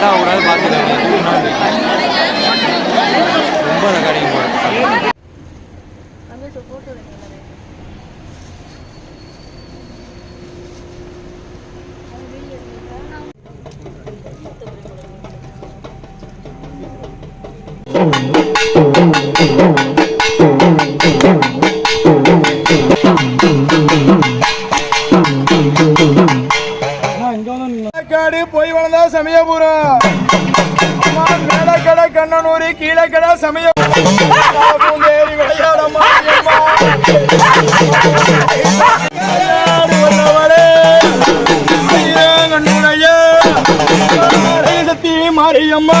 கட்டாகக்கூடாது பார்த்துக்கோங்க முன்னாடி ரொம்ப ரெக்கார்டிங் போகிறேன் காடு போய் வளர்ந்தா சமயபுரம். அம்மா, கண்ணனூரி கீழக்கட சமயபுரம். பூந்தேரி சக்தி மாரியம்மா.